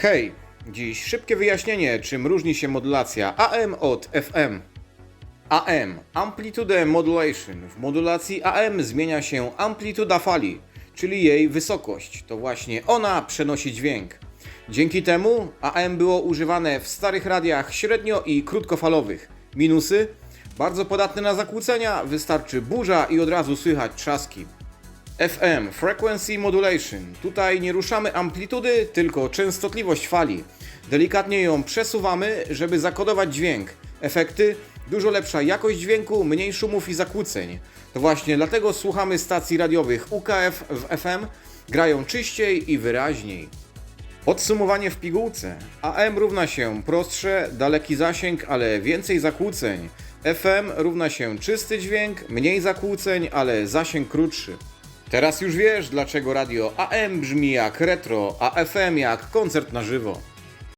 Hej, dziś szybkie wyjaśnienie, czym różni się modulacja AM od FM. AM Amplitude Modulation. W modulacji AM zmienia się amplituda fali, czyli jej wysokość. To właśnie ona przenosi dźwięk. Dzięki temu AM było używane w starych radiach średnio i krótkofalowych. Minusy? Bardzo podatne na zakłócenia, wystarczy burza i od razu słychać trzaski. FM Frequency Modulation. Tutaj nie ruszamy amplitudy, tylko częstotliwość fali. Delikatnie ją przesuwamy, żeby zakodować dźwięk. Efekty? Dużo lepsza jakość dźwięku, mniej szumów i zakłóceń. To właśnie dlatego słuchamy stacji radiowych UKF w FM, grają czyściej i wyraźniej. Podsumowanie w pigułce. AM równa się prostsze, daleki zasięg, ale więcej zakłóceń. FM równa się czysty dźwięk, mniej zakłóceń, ale zasięg krótszy. Teraz już wiesz, dlaczego radio AM brzmi jak retro, a FM jak koncert na żywo.